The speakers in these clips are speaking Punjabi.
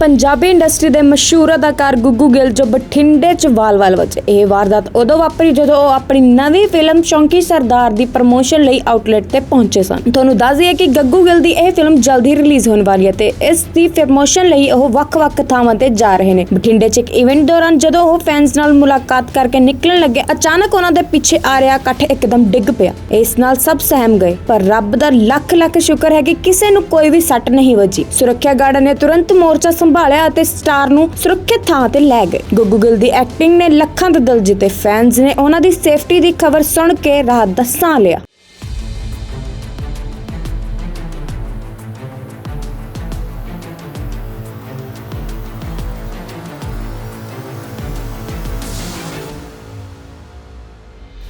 ਪੰਜਾਬੀ ਇੰਡਸਟਰੀ ਦੇ ਮਸ਼ਹੂਰ ਅਦਾਕਾਰ ਗੁੱਗੂ ਗਿੱਲ ਜੋ ਬਠਿੰਡੇ ਚ ਵਾਲ-ਵਾਲ ਵਿੱਚ ਇਹ ਵਾਰਦਾਤ ਉਦੋਂ ਵਾਪਰੀ ਜਦੋਂ ਉਹ ਆਪਣੀ ਨਵੀਂ ਫਿਲਮ ਚੌਂਕੀ ਸਰਦਾਰ ਦੀ ਪ੍ਰਮੋਸ਼ਨ ਲਈ ਆਊਟਲੈਟ ਤੇ ਪਹੁੰਚੇ ਸਨ। ਤੁਹਾਨੂੰ ਦੱਸ ਦਈਏ ਕਿ ਗੱਗੂ ਗਿੱਲ ਦੀ ਇਹ ਫਿਲਮ ਜਲਦੀ ਰਿਲੀਜ਼ ਹੋਣ ਵਾਲੀ ਹੈ ਤੇ ਇਸ ਦੀ ਪ੍ਰਮੋਸ਼ਨ ਲਈ ਉਹ ਵੱਖ-ਵੱਖ ਥਾਵਾਂ ਤੇ ਜਾ ਰਹੇ ਨੇ। ਬਠਿੰਡੇ ਚ ਇੱਕ ਇਵੈਂਟ ਦੌਰਾਨ ਜਦੋਂ ਉਹ ਫੈਨਸ ਨਾਲ ਮੁਲਾਕਾਤ ਕਰਕੇ ਨਿਕਲਣ ਲੱਗੇ, ਅਚਾਨਕ ਉਹਨਾਂ ਦੇ ਪਿੱਛੇ ਆ ਰਿਹਾ ਇਕੱਠ ਇੱਕਦਮ ਡਿੱਗ ਪਿਆ। ਇਸ ਨਾਲ ਸਭ ਸਹਿਮ ਗਏ, ਪਰ ਰੱਬ ਦਾ ਲੱਖ ਲੱਖ ਸ਼ੁਕਰ ਹੈ ਕਿ ਕਿਸੇ ਨੂੰ ਕੋਈ ਵੀ ਸੱਟ ਨਹੀਂ ਵੱਜੀ। ਸੁਰੱਖਿਆ ਗਾਰਡਾਂ ਨੇ ਤੁਰੰਤ ਮੋਰਚਾ ਸੰਭਾਲਿਆ ਅਤੇ ਸਟਾਰ ਨੂੰ ਸੁਰੱਖਿਅਤ ਥਾਂ ਤੇ ਲੈ ਗਏ। ਗੁੱਗੂ ਗਿੱਲ ਦੀ ਐਕਟਿੰਗ ਨੇ ਲੱਖਾਂ ਦੇ ਦਿਲ ਜਿੱਤੇ ਫੈਨਸ ਨੇ ਉਹਨਾਂ ਦੀ ਸੇਫਟੀ ਦੀ ਖਬਰ ਸੁਣ ਕੇ ਰਾਹਤ ਦਾ ਸਾਹ ਲਿਆ।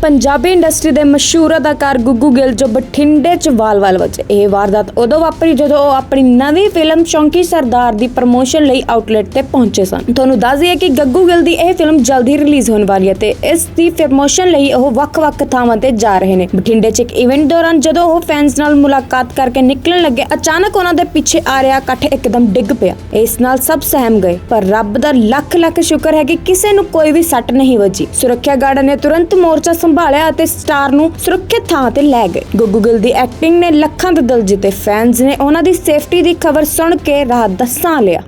ਪੰਜਾਬੀ ਇੰਡਸਟਰੀ ਦੇ ਮਸ਼ਹੂਰ ਅਦਾਕਾਰ ਗੁੱਗੂ ਗਿੱਲ ਜੋ ਬਠਿੰਡੇ ਚ ਵਾਲ-ਵਾਲ ਵਿੱਚ ਇਹ ਵਾਰਦਾਤ ਉਦੋਂ ਵਾਪਰੀ ਜਦੋਂ ਉਹ ਆਪਣੀ ਨਵੀਂ ਫਿਲਮ ਚੌਂਕੀ ਸਰਦਾਰ ਦੀ ਪ੍ਰਮੋਸ਼ਨ ਲਈ ਆਊਟਲੈਟ ਤੇ ਪਹੁੰਚੇ ਸਨ। ਤੁਹਾਨੂੰ ਦੱਸ ਦਈਏ ਕਿ ਗੱਗੂ ਗਿੱਲ ਦੀ ਇਹ ਫਿਲਮ ਜਲਦੀ ਰਿਲੀਜ਼ ਹੋਣ ਵਾਲੀ ਹੈ ਤੇ ਇਸ ਦੀ ਪ੍ਰਮੋਸ਼ਨ ਲਈ ਉਹ ਵੱਖ-ਵੱਖ ਥਾਵਾਂ ਤੇ ਜਾ ਰਹੇ ਨੇ। ਬਠਿੰਡੇ ਚ ਇੱਕ ਇਵੈਂਟ ਦੌਰਾਨ ਜਦੋਂ ਉਹ ਫੈਨਸ ਨਾਲ ਮੁਲਾਕਾਤ ਕਰਕੇ ਨਿਕਲਣ ਲੱਗੇ, ਅਚਾਨਕ ਉਹਨਾਂ ਦੇ ਪਿੱਛੇ ਆ ਰਿਹਾ ਇਕੱਠ ਇੱਕਦਮ ਡਿੱਗ ਪਿਆ। ਇਸ ਨਾਲ ਸਭ ਸਹਿਮ ਗਏ, ਪਰ ਰੱਬ ਦਾ ਲੱਖ ਲੱਖ ਸ਼ੁਕਰ ਹੈ ਕਿ ਕਿਸੇ ਨੂੰ ਕੋਈ ਵੀ ਸੱਟ ਨਹੀਂ ਵੱਜੀ। ਸੁਰੱਖਿਆ ਗਾਰਡਾਂ ਨੇ ਤੁਰੰਤ ਮੋਰਚਾ ਸੰਭਾਲਿਆ ਅਤੇ ਸਟਾਰ ਨੂੰ ਸੁਰੱਖਿਅਤ ਥਾਂ ਤੇ ਲੈ ਗਏ। ਗੁੱਗੂ ਗਿੱਲ ਦੀ ਐਕਟਿੰਗ ਨੇ ਲੱਖਾਂ ਦੇ ਦਿਲ ਜਿੱਤੇ ਫੈਨਸ ਨੇ ਉਹਨਾਂ ਦੀ ਸੇਫਟੀ ਦੀ ਖਬਰ ਸੁਣ ਕੇ ਰਾਹਤ ਦਾ ਸਾਹ ਲਿਆ।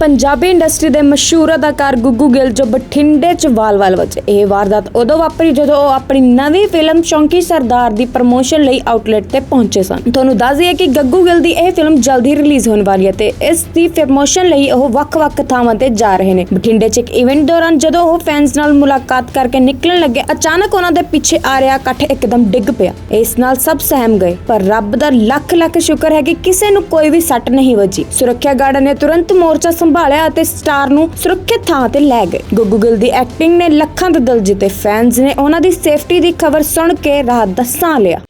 ਪੰਜਾਬੀ ਇੰਡਸਟਰੀ ਦੇ ਮਸ਼ਹੂਰ ਅਦਾਕਾਰ ਗੁੱਗੂ ਗਿੱਲ ਜੋ ਬਠਿੰਡੇ ਚ ਵਾਲ-ਵਾਲ ਵਿੱਚ ਇਹ ਵਾਰਦਾਤ ਉਦੋਂ ਵਾਪਰੀ ਜਦੋਂ ਉਹ ਆਪਣੀ ਨਵੀਂ ਫਿਲਮ ਚੌਂਕੀ ਸਰਦਾਰ ਦੀ ਪ੍ਰਮੋਸ਼ਨ ਲਈ ਆਊਟਲੈਟ ਤੇ ਪਹੁੰਚੇ ਸਨ। ਤੁਹਾਨੂੰ ਦੱਸ ਦਈਏ ਕਿ ਗੱਗੂ ਗਿੱਲ ਦੀ ਇਹ ਫਿਲਮ ਜਲਦੀ ਰਿਲੀਜ਼ ਹੋਣ ਵਾਲੀ ਹੈ ਤੇ ਇਸ ਦੀ ਪ੍ਰਮੋਸ਼ਨ ਲਈ ਉਹ ਵੱਖ-ਵੱਖ ਥਾਵਾਂ ਤੇ ਜਾ ਰਹੇ ਨੇ। ਬਠਿੰਡੇ ਚ ਇੱਕ ਇਵੈਂਟ ਦੌਰਾਨ ਜਦੋਂ ਉਹ ਫੈਨਸ ਨਾਲ ਮੁਲਾਕਾਤ ਕਰਕੇ ਨਿਕਲਣ ਲੱਗੇ, ਅਚਾਨਕ ਉਹਨਾਂ ਦੇ ਪਿੱਛੇ ਆ ਰਿਹਾ ਇਕੱਠ ਇੱਕਦਮ ਡਿੱਗ ਪਿਆ। ਇਸ ਨਾਲ ਸਭ ਸਹਿਮ ਗਏ, ਪਰ ਰੱਬ ਦਾ ਲੱਖ ਲੱਖ ਸ਼ੁਕਰ ਹੈ ਕਿ ਕਿਸੇ ਨੂੰ ਕੋਈ ਵੀ ਸੱਟ ਨਹੀਂ ਵੱਜੀ। ਸੁਰੱਖਿਆ ਗਾਰਡਾਂ ਨੇ ਤੁਰੰਤ ਮੋਰਚਾ ਸੰਭਾਲਿਆ ਅਤੇ ਸਟਾਰ ਨੂੰ ਸੁਰੱਖਿਅਤ ਥਾਂ ਤੇ ਲੈ ਗਏ। ਗੁੱਗੂ ਗਿੱਲ ਦੀ ਐਕਟਿੰਗ ਨੇ ਲੱਖਾਂ ਦੇ ਦਿਲ ਜਿੱਤੇ ਫੈਨਸ ਨੇ ਉਹਨਾਂ ਦੀ ਸੇਫਟੀ ਦੀ ਖਬਰ ਸੁਣ ਕੇ ਰਾਹਤ ਦਾ ਸਾਹ ਲਿਆ।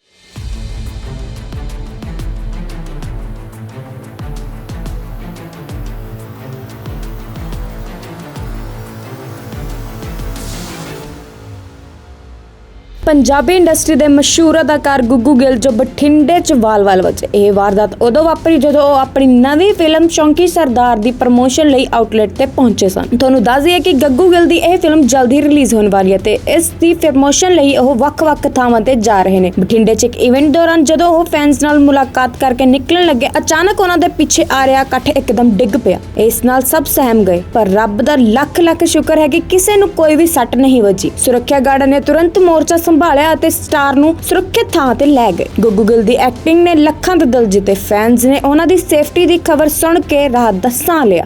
ਪੰਜਾਬੀ ਇੰਡਸਟਰੀ ਦੇ ਮਸ਼ਹੂਰ ਅਦਾਕਾਰ ਗੁੱਗੂ ਗਿੱਲ ਜੋ ਬਠਿੰਡੇ ਚ ਵਾਲ-ਵਾਲ ਵਿੱਚ ਇਹ ਵਾਰਦਾਤ ਉਦੋਂ ਵਾਪਰੀ ਜਦੋਂ ਉਹ ਆਪਣੀ ਨਵੀਂ ਫਿਲਮ ਚੌਂਕੀ ਸਰਦਾਰ ਦੀ ਪ੍ਰਮੋਸ਼ਨ ਲਈ ਆਊਟਲੈਟ ਤੇ ਪਹੁੰਚੇ ਸਨ। ਤੁਹਾਨੂੰ ਦੱਸ ਦਈਏ ਕਿ ਗੱਗੂ ਗਿੱਲ ਦੀ ਇਹ ਫਿਲਮ ਜਲਦੀ ਰਿਲੀਜ਼ ਹੋਣ ਵਾਲੀ ਹੈ ਤੇ ਇਸ ਦੀ ਪ੍ਰਮੋਸ਼ਨ ਲਈ ਉਹ ਵੱਖ-ਵੱਖ ਥਾਵਾਂ ਤੇ ਜਾ ਰਹੇ ਨੇ। ਬਠਿੰਡੇ ਚ ਇੱਕ ਇਵੈਂਟ ਦੌਰਾਨ ਜਦੋਂ ਉਹ ਫੈਨਸ ਨਾਲ ਮੁਲਾਕਾਤ ਕਰਕੇ ਨਿਕਲਣ ਲੱਗੇ, ਅਚਾਨਕ ਉਹਨਾਂ ਦੇ ਪਿੱਛੇ ਆ ਰਿਹਾ ਇਕੱਠ ਇੱਕਦਮ ਡਿੱਗ ਪਿਆ। ਇਸ ਨਾਲ ਸਭ ਸਹਿਮ ਗਏ, ਪਰ ਰੱਬ ਦਾ ਲੱਖ ਲੱਖ ਸ਼ੁਕਰ ਹੈ ਕਿ ਕਿਸੇ ਨੂੰ ਕੋਈ ਵੀ ਸੱਟ ਨਹੀਂ ਵੱਜੀ। ਸੁਰੱਖਿਆ ਗਾਰਡਾਂ ਨੇ ਤੁਰੰਤ ਮੋਰਚਾ ਸੰਭਾਲਿਆ ਅਤੇ ਸਟਾਰ ਨੂੰ ਸੁਰੱਖਿਅਤ ਥਾਂ ਤੇ ਲੈ ਗਏ। ਗੁੱਗੂ ਗਿੱਲ ਦੀ ਐਕਟਿੰਗ ਨੇ ਲੱਖਾਂ ਦੇ ਦਿਲ ਜਿੱਤੇ ਫੈਨਸ ਨੇ ਉਹਨਾਂ ਦੀ ਸੇਫਟੀ ਦੀ ਖਬਰ ਸੁਣ ਕੇ ਰਾਹਤ ਦਾ ਸਾਹ ਲਿਆ।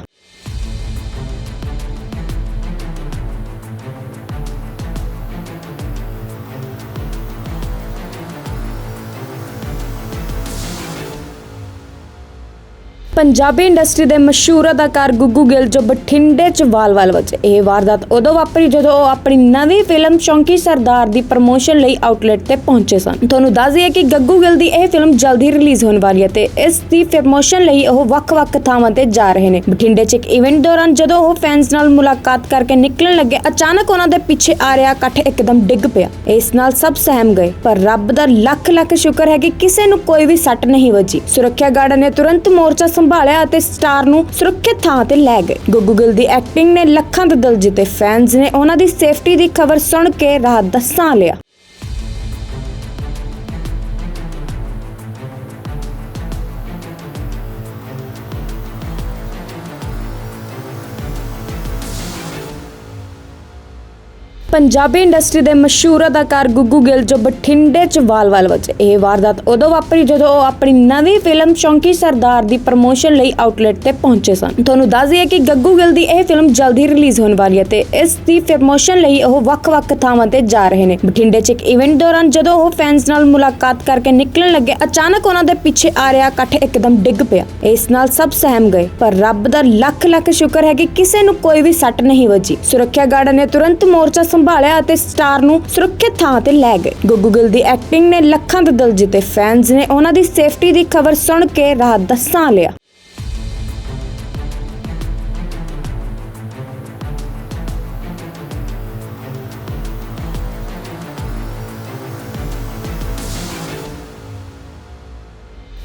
ਪੰਜਾਬੀ ਇੰਡਸਟਰੀ ਦੇ ਮਸ਼ਹੂਰ ਅਦਾਕਾਰ ਗੁੱਗੂ ਗਿੱਲ ਜੋ ਬਠਿੰਡੇ ਚ ਵਾਲ-ਵਾਲ ਵਿੱਚ ਇਹ ਵਾਰਦਾਤ ਉਦੋਂ ਵਾਪਰੀ ਜਦੋਂ ਉਹ ਆਪਣੀ ਨਵੀਂ ਫਿਲਮ ਚੌਂਕੀ ਸਰਦਾਰ ਦੀ ਪ੍ਰਮੋਸ਼ਨ ਲਈ ਆਊਟਲੈਟ ਤੇ ਪਹੁੰਚੇ ਸਨ। ਤੁਹਾਨੂੰ ਦੱਸ ਦਈਏ ਕਿ ਗੱਗੂ ਗਿੱਲ ਦੀ ਇਹ ਫਿਲਮ ਜਲਦੀ ਰਿਲੀਜ਼ ਹੋਣ ਵਾਲੀ ਹੈ ਤੇ ਇਸ ਦੀ ਪ੍ਰਮੋਸ਼ਨ ਲਈ ਉਹ ਵੱਖ-ਵੱਖ ਥਾਵਾਂ ਤੇ ਜਾ ਰਹੇ ਨੇ। ਬਠਿੰਡੇ ਚ ਇੱਕ ਇਵੈਂਟ ਦੌਰਾਨ ਜਦੋਂ ਉਹ ਫੈਨਸ ਨਾਲ ਮੁਲਾਕਾਤ ਕਰਕੇ ਨਿਕਲਣ ਲੱਗੇ, ਅਚਾਨਕ ਉਹਨਾਂ ਦੇ ਪਿੱਛੇ ਆ ਰਿਹਾ ਇਕੱਠ ਇੱਕਦਮ ਡਿੱਗ ਪਿਆ। ਇਸ ਨਾਲ ਸਭ ਸਹਿਮ ਗਏ, ਪਰ ਰੱਬ ਦਾ ਲੱਖ ਲੱਖ ਸ਼ੁਕਰ ਹੈ ਕਿ ਕਿਸੇ ਨੂੰ ਕੋਈ ਵੀ ਸੱਟ ਨਹੀਂ ਵੱਜੀ। ਸੁਰੱਖਿਆ ਗਾਰਡਾਂ ਨੇ ਤੁਰੰਤ ਮੋਰਚਾ ਸੰਭਾਲਿਆ ਅਤੇ ਸਟਾਰ ਨੂੰ ਸੁਰੱਖਿਅਤ ਥਾਂ ਤੇ ਲੈ ਗਏ ਗੁੱਗੂ ਗਿੱਲ ਦੀ ਐਕਟਿੰਗ ਨੇ ਲੱਖਾਂ ਦੇ ਦਿਲ ਜਿੱਤੇ ਫੈਨਸ ਨੇ ਉਹਨਾਂ ਦੀ ਸੇਫਟੀ ਦੀ ਖਬਰ ਸੁਣ ਕੇ ਰਾਹਤ ਦਾ ਸਾਹ ਲਿਆ। ਪੰਜਾਬੀ ਇੰਡਸਟਰੀ ਦੇ ਮਸ਼ਹੂਰ ਅਦਾਕਾਰ ਗੁੱਗੂ ਗਿੱਲ ਜੋ ਬਠਿੰਡੇ ਚ ਵਾਲ-ਵਾਲ ਵਿੱਚ ਇਹ ਵਾਰਦਾਤ ਉਦੋਂ ਵਾਪਰੀ ਜਦੋਂ ਉਹ ਆਪਣੀ ਨਵੀਂ ਫਿਲਮ ਚੌਂਕੀ ਸਰਦਾਰ ਦੀ ਪ੍ਰਮੋਸ਼ਨ ਲਈ ਆਊਟਲੈਟ ਤੇ ਪਹੁੰਚੇ ਸਨ। ਤੁਹਾਨੂੰ ਦੱਸ ਦਈਏ ਕਿ ਗੱਗੂ ਗਿੱਲ ਦੀ ਇਹ ਫਿਲਮ ਜਲਦੀ ਰਿਲੀਜ਼ ਹੋਣ ਵਾਲੀ ਹੈ ਤੇ ਇਸ ਦੀ ਪ੍ਰਮੋਸ਼ਨ ਲਈ ਉਹ ਵੱਖ-ਵੱਖ ਥਾਵਾਂ ਤੇ ਜਾ ਰਹੇ ਨੇ। ਬਠਿੰਡੇ ਚ ਇੱਕ ਇਵੈਂਟ ਦੌਰਾਨ ਜਦੋਂ ਉਹ ਫੈਨਸ ਨਾਲ ਮੁਲਾਕਾਤ ਕਰਕੇ ਨਿਕਲਣ ਲੱਗੇ, ਅਚਾਨਕ ਉਹਨਾਂ ਦੇ ਪਿੱਛੇ ਆ ਰਿਹਾ ਇਕੱਠ ਇੱਕਦਮ ਡਿੱਗ ਪਿਆ। ਇਸ ਨਾਲ ਸਭ ਸਹਿਮ ਗਏ, ਪਰ ਰੱਬ ਦਾ ਲੱਖ ਲੱਖ ਸ਼ੁਕਰ ਹੈ ਕਿ ਕਿਸੇ ਨੂੰ ਕੋਈ ਵੀ ਸੱਟ ਨਹੀਂ ਵੱਜੀ। ਸੁਰੱਖਿਆ ਗਾਰਡਾਂ ਨੇ ਤੁਰੰਤ ਮੋਰਚਾ ਸੰਭਾਲਿਆ ਅਤੇ ਸਟਾਰ ਨੂੰ ਸੁਰੱਖਿਅਤ ਥਾਂ ਤੇ ਲੈ ਗਏ। ਗੁੱਗੂ ਗਿੱਲ ਦੀ ਐਕਟਿੰਗ ਨੇ ਲੱਖਾਂ ਦੇ ਦਿਲ ਜਿੱਤੇ ਫੈਨਸ ਨੇ ਉਹਨਾਂ ਦੀ ਸੇਫਟੀ ਦੀ ਖਬਰ ਸੁਣ ਕੇ ਰਾਹਤ ਦਾ ਸਾਹ ਲਿਆ।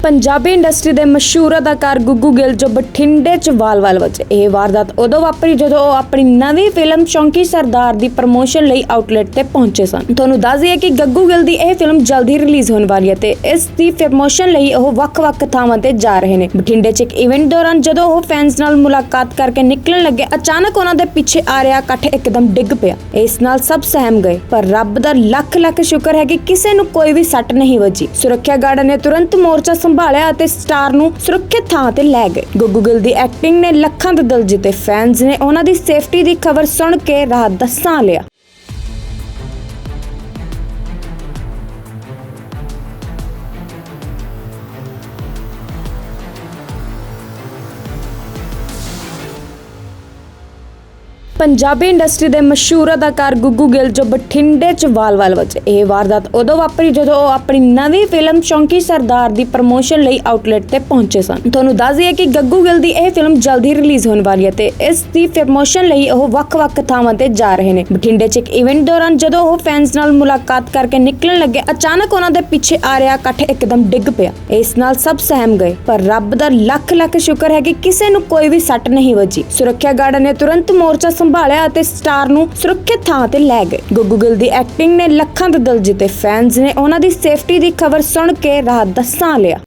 ਪੰਜਾਬੀ ਇੰਡਸਟਰੀ ਦੇ ਮਸ਼ਹੂਰ ਅਦਾਕਾਰ ਗੁੱਗੂ ਗਿੱਲ ਜੋ ਬਠਿੰਡੇ ਚ ਵਾਲ-ਵਾਲ ਵਜੇ। ਇਹ ਵਾਰਦਾਤ ਉਦੋਂ ਵਾਪਰੀ ਜਦੋਂ ਉਹ ਆਪਣੀ ਨਵੀਂ ਫਿਲਮ ਸ਼ੌਂਕੀ ਸਰਦਾਰ ਦੀ ਪ੍ਰਮੋਸ਼ਨ ਲਈ ਆਊਟਲੈਟ ਤੇ ਪਹੁੰਚੇ ਸਨ। ਤੁਹਾਨੂੰ ਦੱਸ ਦਈਏ ਕਿ ਗੱਗੂ ਗਿੱਲ ਦੀ ਇਹ ਫਿਲਮ ਜਲਦੀ ਰਿਲੀਜ਼ ਹੋਣ ਵਾਲੀ ਹੈ ਤੇ ਇਸ ਦੀ ਪ੍ਰਮੋਸ਼ਨ ਲਈ ਉਹ ਵੱਖ-ਵੱਖ ਥਾਵਾਂ ਤੇ ਜਾ ਰਹੇ ਨੇ। ਬਠਿੰਡੇ ਚ ਇੱਕ ਇਵੈਂਟ ਦੌਰਾਨ ਜਦੋਂ ਉਹ ਫੈਨਸ ਨਾਲ ਮੁਲਾਕਾਤ ਕਰਕੇ ਨਿਕਲਣ ਲੱਗੇ, ਅਚਾਨਕ ਉਹਨਾਂ ਦੇ ਪਿੱਛੇ ਆ ਰਿਹਾ ਇਕੱਠ ਇੱਕਦਮ ਡਿੱਗ ਪਿਆ। ਇਸ ਨਾਲ ਸਭ ਸਹਿਮ ਗਏ, ਪਰ ਰੱਬ ਦਾ ਲੱਖ ਲੱਖ ਸ਼ੁਕਰ ਹੈ ਕਿ ਕਿਸੇ ਨੂੰ ਕੋਈ ਵੀ ਸੱਟ ਨਹੀਂ ਵੱਜੀ। ਸੁਰੱਖਿਆ ਗਾਰਡ ਨੇ ਤੁਰੰਤ ਮੋਰਚਾ ਸੰਭਾਲਿਆ ਅਤੇ ਸਟਾਰ ਨੂੰ ਸੁਰੱਖਿਅਤ ਥਾਂ ਤੇ ਲੈ ਗਏ। ਗੁੱਗੂ ਗਿੱਲ ਦੀ ਐਕਟਿੰਗ ਨੇ ਲੱਖਾਂ ਦੇ ਦਿਲ ਜਿੱਤੇ ਫੈਨਸ ਨੇ ਉਹਨਾਂ ਦੀ ਸੇਫਟੀ ਦੀ ਖਬਰ ਸੁਣ ਕੇ ਰਾਹਤ ਦਾ ਸਾਹ ਲਿਆ। ਪੰਜਾਬੀ ਇੰਡਸਟਰੀ ਦੇ ਮਸ਼ਹੂਰ ਅਦਾਕਾਰ ਗੁੱਗੂ ਗਿੱਲ ਜੋ ਬਠਿੰਡੇ ਚ ਵਾਲ-ਵਾਲ ਵਜੇ। ਇਹ ਵਾਰਦਾਤ ਉਦੋਂ ਵਾਪਰੀ ਜਦੋਂ ਉਹ ਆਪਣੀ ਨਵੀਂ ਫਿਲਮ ਸ਼ੌਂਕੀ ਸਰਦਾਰ ਦੀ ਪ੍ਰਮੋਸ਼ਨ ਲਈ ਆਊਟਲੈਟ ਤੇ ਪਹੁੰਚੇ ਸਨ। ਤੁਹਾਨੂੰ ਦੱਸ ਦਈਏ ਕਿ ਗੱਗੂ ਗਿੱਲ ਦੀ ਇਹ ਫਿਲਮ ਜਲਦੀ ਰਿਲੀਜ਼ ਹੋਣ ਵਾਲੀ ਹੈ ਤੇ ਇਸ ਦੀ ਪ੍ਰਮੋਸ਼ਨ ਲਈ ਉਹ ਵੱਖ-ਵੱਖ ਥਾਵਾਂ ਤੇ ਜਾ ਰਹੇ ਨੇ। ਬਠਿੰਡੇ ਚ ਇੱਕ ਇਵੈਂਟ ਦੌਰਾਨ ਜਦੋਂ ਉਹ ਫੈਨਸ ਨਾਲ ਮੁਲਾਕਾਤ ਕਰਕੇ ਨਿਕਲਣ ਲੱਗੇ, ਅਚਾਨਕ ਉਹਨਾਂ ਦੇ ਪਿੱਛੇ ਆ ਰਿਹਾ ਇਕੱਠ ਇੱਕਦਮ ਡਿੱਗ ਪਿਆ। ਇਸ ਨਾਲ ਸਭ ਸਹਿਮ ਗਏ, ਪਰ ਰੱਬ ਦਾ ਲੱਖ ਲੱਖ ਸ਼ੁਕਰ ਹੈ ਕਿ ਕਿਸੇ ਨੂੰ ਕੋਈ ਵੀ ਸੱਟ ਨਹੀਂ ਵੱਜੀ। ਸੁਰੱਖਿਆ ਗਾਰਡਾਂ ਨੇ ਤੁਰੰਤ ਮੋਰਚਾ ਸੰਭਾਲਿਆ ਅਤੇ ਸਟਾਰ ਨੂੰ ਸੁਰੱਖਿਅਤ ਥਾਂ ਤੇ ਲੈ ਗਏ। ਗੁੱਗੂ ਗਿੱਲ ਦੀ ਐਕਟਿੰਗ ਨੇ ਲੱਖਾਂ ਦੇ ਦਿਲ ਜਿੱਤੇ ਫੈਨਸ ਨੇ ਉਹਨਾਂ ਦੀ ਸੇਫਟੀ ਦੀ ਖਬਰ ਸੁਣ ਕੇ ਰਾਹਤ ਦਾ ਸਾਹ ਲਿਆ।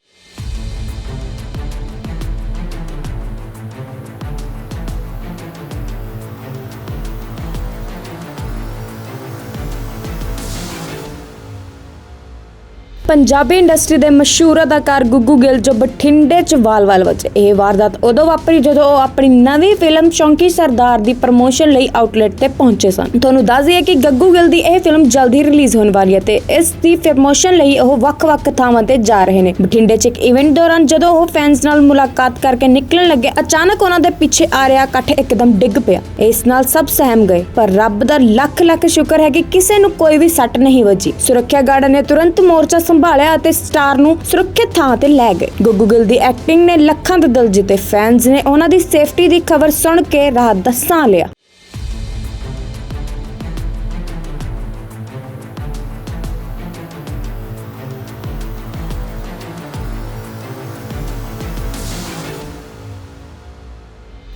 ਪੰਜਾਬੀ ਇੰਡਸਟਰੀ ਦੇ ਮਸ਼ਹੂਰ ਅਦਾਕਾਰ ਗੁੱਗੂ ਗਿੱਲ ਜੋ ਬਠਿੰਡੇ ਚ ਵਾਲ-ਵਾਲ ਵਜੇ ਇਹ ਵਾਰਦਾਤ ਉਦੋਂ ਵਾਪਰੀ ਜਦੋਂ ਉਹ ਆਪਣੀ ਨਵੀਂ ਫਿਲਮ ਸ਼ੌਂਕੀ ਸਰਦਾਰ ਦੀ ਪ੍ਰਮੋਸ਼ਨ ਲਈ ਆਊਟਲੈਟ ਤੇ ਪਹੁੰਚੇ ਸਨ। ਤੁਹਾਨੂੰ ਦੱਸ ਦਈਏ ਕਿ ਗੱਗੂ ਗਿੱਲ ਦੀ ਇਹ ਫਿਲਮ ਜਲਦੀ ਰਿਲੀਜ਼ ਹੋਣ ਵਾਲੀ ਹੈ ਤੇ ਇਸ ਦੀ ਪ੍ਰਮੋਸ਼ਨ ਲਈ ਉਹ ਵੱਖ-ਵੱਖ ਥਾਵਾਂ ਤੇ ਜਾ ਰਹੇ ਨੇ। ਬਠਿੰਡੇ ਚ ਇੱਕ ਇਵੈਂਟ ਦੌਰਾਨ ਜਦੋਂ ਉਹ ਫੈਨਸ ਨਾਲ ਮੁਲਾਕਾਤ ਕਰਕੇ ਨਿਕਲਣ ਲੱਗੇ, ਅਚਾਨਕ ਉਹਨਾਂ ਦੇ ਪਿੱਛੇ ਆ ਰਿਹਾ ਇਕੱਠ ਇੱਕਦਮ ਡਿੱਗ ਪਿਆ। ਇਸ ਨਾਲ ਸਭ ਸਹਿਮ ਗਏ, ਪਰ ਰੱਬ ਦਾ ਲੱਖ ਲੱਖ ਸ਼ੁਕਰ ਹੈ ਕਿ ਕਿਸੇ ਨੂੰ ਕੋਈ ਵੀ ਸੱਟ ਨਹੀਂ ਵੱਜੀ। ਸੁਰੱਖਿਆ ਗਾਰਡ ਨੇ ਤੁਰੰਤ ਮੋਰਚਾ ਸੰਭਾਲਿਆ ਅਤੇ ਸਟਾਰ ਨੂੰ ਸੁਰੱਖਿਅਤ ਥਾਂ ਤੇ ਲੈ ਗਏ। ਗੁੱਗੂ ਗਿੱਲ ਦੀ ਐਕਟਿੰਗ ਨੇ ਲੱਖਾਂ ਦੇ ਦਿਲ ਜਿੱਤੇ ਫੈਨਸ ਨੇ ਉਹਨਾਂ ਦੀ ਸੇਫਟੀ ਦੀ ਖਬਰ ਸੁਣ ਕੇ ਰਾਹਤ ਦਾ ਸਾਹ ਲਿਆ।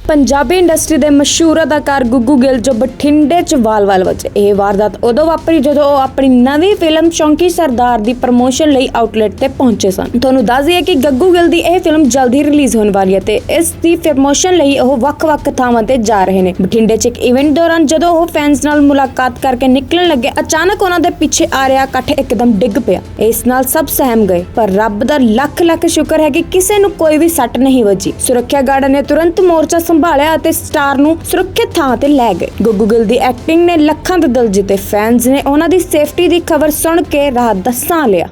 ਪੰਜਾਬੀ ਇੰਡਸਟਰੀ ਦੇ ਮਸ਼ਹੂਰ ਅਦਾਕਾਰ ਗੁੱਗੂ ਗਿੱਲ ਜੋ ਬਠਿੰਡੇ ਚ ਵਾਲ-ਵਾਲ ਵਜੇ। ਇਹ ਵਾਰਦਾਤ ਉਦੋਂ ਵਾਪਰੀ ਜਦੋਂ ਉਹ ਆਪਣੀ ਨਵੀਂ ਫਿਲਮ ਚੌਂਕੀ ਸਰਦਾਰ ਦੀ ਪ੍ਰਮੋਸ਼ਨ ਲਈ ਆਊਟਲੈਟ ਤੇ ਪਹੁੰਚੇ ਸਨ। ਤੁਹਾਨੂੰ ਦੱਸ ਦਈਏ ਕਿ ਗੱਗੂ ਗਿੱਲ ਦੀ ਇਹ ਫਿਲਮ ਜਲਦੀ ਰਿਲੀਜ਼ ਹੋਣ ਵਾਲੀ ਹੈ ਤੇ ਇਸ ਦੀ ਪ੍ਰਮੋਸ਼ਨ ਲਈ ਉਹ ਵੱਖ-ਵੱਖ ਥਾਵਾਂ ਤੇ ਜਾ ਰਹੇ ਨੇ। ਬਠਿੰਡੇ ਚ ਇੱਕ ਇਵੈਂਟ ਦੌਰਾਨ ਜਦੋਂ ਉਹ ਫੈਨਸ ਨਾਲ ਮੁਲਾਕਾਤ ਕਰਕੇ ਨਿਕਲਣ ਲੱਗੇ, ਅਚਾਨਕ ਉਹਨਾਂ ਦੇ ਪਿੱਛੇ ਆ ਰਿਹਾ ਇਕੱਠ ਇੱਕਦਮ ਡਿੱਗ ਪਿਆ। ਇਸ ਨਾਲ ਸਭ ਸਹਿਮ ਗਏ, ਪਰ ਰੱਬ ਦਾ ਲੱਖ ਲੱਖ ਸ਼ੁਕਰ ਹੈ ਕਿ ਕਿਸੇ ਨੂੰ ਕੋਈ ਵੀ ਸੱਟ ਨਹੀਂ ਵੱਜੀ। ਸੁਰੱਖਿਆ ਗਾਰਡ ਨੇ ਤੁਰੰਤ ਮੋਰਚਾ ਸੰਭਾਲਿਆ ਅਤੇ ਸਟਾਰ ਨੂੰ ਸੁਰੱਖਿਅਤ ਥਾਂ ਤੇ ਲੈ ਗਏ। ਗੁੱਗੂ ਗਿੱਲ ਦੀ ਐਕਟਿੰਗ ਨੇ ਲੱਖਾਂ ਦੇ ਦਿਲ ਜਿੱਤੇ ਫੈਨਸ ਨੇ ਉਹਨਾਂ ਦੀ ਸੇਫਟੀ ਦੀ ਖਬਰ ਸੁਣ ਕੇ ਰਾਹਤ ਦਾ ਸਾਹ ਲਿਆ।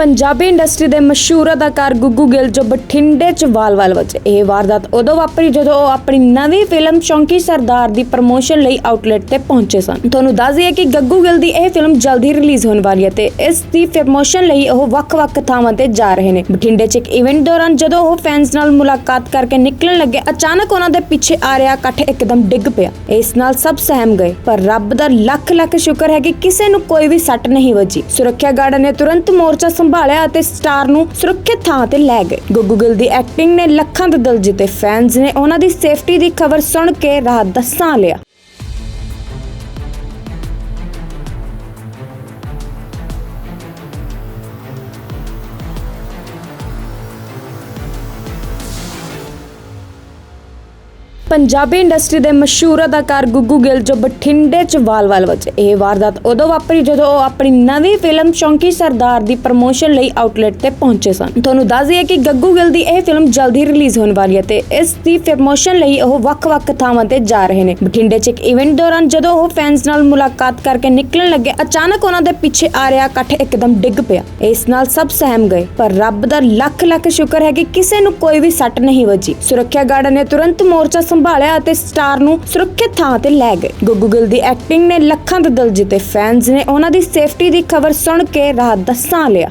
ਪੰਜਾਬੀ ਇੰਡਸਟਰੀ ਦੇ ਮਸ਼ਹੂਰ ਅਦਾਕਾਰ ਗੁੱਗੂ ਗਿੱਲ ਜੋ ਬਠਿੰਡੇ ਚ ਵਾਲ-ਵਾਲ ਵਜੇ। ਇਹ ਵਾਰਦਾਤ ਉਦੋਂ ਵਾਪਰੀ ਜਦੋਂ ਉਹ ਆਪਣੀ ਨਵੀਂ ਫਿਲਮ ਸ਼ੌਂਕੀ ਸਰਦਾਰ ਦੀ ਪ੍ਰਮੋਸ਼ਨ ਲਈ ਆਊਟਲੈਟ ਤੇ ਪਹੁੰਚੇ ਸਨ। ਤੁਹਾਨੂੰ ਦੱਸ ਦਈਏ ਕਿ ਗੱਗੂ ਗਿੱਲ ਦੀ ਇਹ ਫਿਲਮ ਜਲਦੀ ਰਿਲੀਜ਼ ਹੋਣ ਵਾਲੀ ਹੈ ਤੇ ਇਸ ਦੀ ਪ੍ਰਮੋਸ਼ਨ ਲਈ ਉਹ ਵੱਖ-ਵੱਖ ਥਾਵਾਂ ਤੇ ਜਾ ਰਹੇ ਨੇ। ਬਠਿੰਡੇ ਚ ਇੱਕ ਇਵੈਂਟ ਦੌਰਾਨ ਜਦੋਂ ਉਹ ਫੈਨਸ ਨਾਲ ਮੁਲਾਕਾਤ ਕਰਕੇ ਨਿਕਲਣ ਲੱਗੇ, ਅਚਾਨਕ ਉਹਨਾਂ ਦੇ ਪਿੱਛੇ ਆ ਰਿਹਾ ਇਕੱਠ ਇੱਕਦਮ ਡਿੱਗ ਪਿਆ। ਇਸ ਨਾਲ ਸਭ ਸਹਿਮ ਗਏ, ਪਰ ਰੱਬ ਦਾ ਲੱਖ ਲੱਖ ਸ਼ੁਕਰ ਹੈ ਕਿ ਕਿਸੇ ਨੂੰ ਕੋਈ ਵੀ ਸੱਟ ਨਹੀਂ ਵੱਜੀ। ਸੁਰੱਖਿਆ ਗਾਰਡਾਂ ਨੇ ਤੁਰੰਤ ਮੋਰਚਾ ਸੰਭਾਲਿਆ ਅਤੇ ਸਟਾਰ ਨੂੰ ਸੁਰੱਖਿਅਤ ਥਾਂ ਤੇ ਲੈ ਗਏ। ਗੁੱਗੂ ਗਿੱਲ ਦੀ ਐਕਟਿੰਗ ਨੇ ਲੱਖਾਂ ਦੇ ਦਿਲ ਜਿੱਤੇ ਫੈਨਸ ਨੇ ਉਹਨਾਂ ਦੀ ਸੇਫਟੀ ਦੀ ਖਬਰ ਸੁਣ ਕੇ ਰਾਹਤ ਦਾ ਸਾਹ ਲਿਆ। ਪੰਜਾਬੀ ਇੰਡਸਟਰੀ ਦੇ ਮਸ਼ਹੂਰ ਅਦਾਕਾਰ ਗੁੱਗੂ ਗਿੱਲ ਜੋ ਬਠਿੰਡੇ ਚ ਵਾਲ-ਵਾਲ ਵਜੇ। ਇਹ ਵਾਰਦਾਤ ਉਦੋਂ ਵਾਪਰੀ ਜਦੋਂ ਉਹ ਆਪਣੀ ਨਵੀਂ ਫਿਲਮ ਸ਼ੌਂਕੀ ਸਰਦਾਰ ਦੀ ਪ੍ਰਮੋਸ਼ਨ ਲਈ ਆਊਟਲੈਟ ਤੇ ਪਹੁੰਚੇ ਸਨ। ਤੁਹਾਨੂੰ ਦੱਸ ਦਈਏ ਕਿ ਗੱਗੂ ਗਿੱਲ ਦੀ ਇਹ ਫਿਲਮ ਜਲਦੀ ਰਿਲੀਜ਼ ਹੋਣ ਵਾਲੀ ਹੈ ਤੇ ਇਸ ਦੀ ਪ੍ਰਮੋਸ਼ਨ ਲਈ ਉਹ ਵੱਖ-ਵੱਖ ਥਾਵਾਂ ਤੇ ਜਾ ਰਹੇ ਨੇ। ਬਠਿੰਡੇ ਚ ਇੱਕ ਇਵੈਂਟ ਦੌਰਾਨ ਜਦੋਂ ਉਹ ਫੈਨਸ ਨਾਲ ਮੁਲਾਕਾਤ ਕਰਕੇ ਨਿਕਲਣ ਲੱਗੇ, ਅਚਾਨਕ ਉਹਨਾਂ ਦੇ ਪਿੱਛੇ ਆ ਰਿਹਾ ਇਕੱਠ ਇੱਕਦਮ ਡਿੱਗ ਪਿਆ। ਇਸ ਨਾਲ ਸਭ ਸਹਿਮ ਗਏ, ਪਰ ਰੱਬ ਦਾ ਲੱਖ ਲੱਖ ਸ਼ੁਕਰ ਹੈ ਕਿ ਕਿਸੇ ਨੂੰ ਕੋਈ ਵੀ ਸੱਟ ਨਹੀਂ ਵੱਜੀ। ਸੁਰੱਖਿਆ ਗਾਰਡਾਂ ਨੇ ਤੁਰੰਤ ਮੋਰਚਾ ਸੰਭਾਲਿਆ ਅਤੇ ਸਟਾਰ ਨੂੰ ਸੁਰੱਖਿਅਤ ਥਾਂ ਤੇ ਲੈ ਗਏ। ਗੁੱਗੂ ਗਿੱਲ ਦੀ ਐਕਟਿੰਗ ਨੇ ਲੱਖਾਂ ਦੇ ਦਿਲ ਜਿੱਤੇ ਫੈਨਸ ਨੇ ਉਹਨਾਂ ਦੀ ਸੇਫਟੀ ਦੀ ਖਬਰ ਸੁਣ ਕੇ ਰਾਹਤ ਦਾ ਸਾਹ ਲਿਆ।